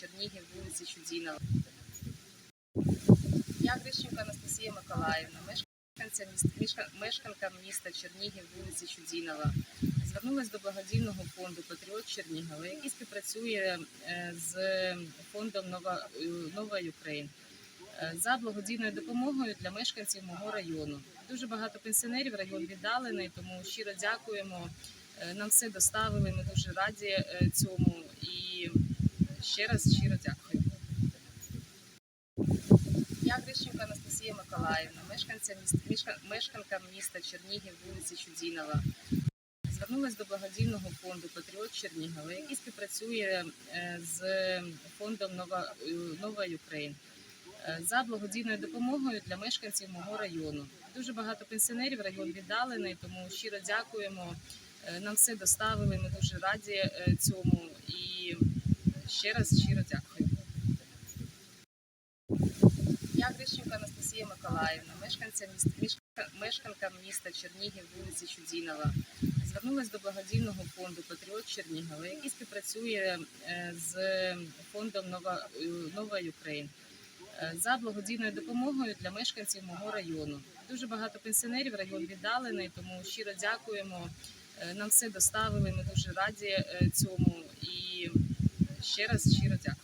Чернігів, вулиці Чудінова. Я Грищенко Анастасія Миколаївна, мешканця міста, мешканка міста Чернігів, вулиці Чудінова. Звернулася до благодійного фонду Патріот Чернігова, який співпрацює е, з фондом Нова, е, Україн е, за благодійною допомогою для мешканців мого району. Дуже багато пенсіонерів, район віддалений, тому щиро дякуємо. Нам все доставили. Ми дуже раді цьому ще раз щиро дякую. Я Грищенко Анастасія Миколаївна, мешканця міста, мешканка міста Чернігів, вулиці Чудінова. Звернулася до благодійного фонду Патріот Чернігова, який співпрацює е, з фондом Нова, е, Нова Україн е, за благодійною допомогою для мешканців мого району. Дуже багато пенсіонерів, район віддалений, тому щиро дякуємо. Нам все доставили. Ми дуже раді цьому і ще раз щиро дякую. Я Грищенко Анастасія Миколаївна, мешканця мішка- мешканка міста Чернігів, вулиці Чудінова. Звернулася до благодійного фонду Патріот Чернігова, який співпрацює е, з фондом Нова, е, Нова Україн е, за благодійною допомогою для мешканців мого району. Дуже багато пенсіонерів, район віддалений, тому щиро дякуємо. Нам все доставили. Ми дуже раді цьому і ще раз щиро дякую.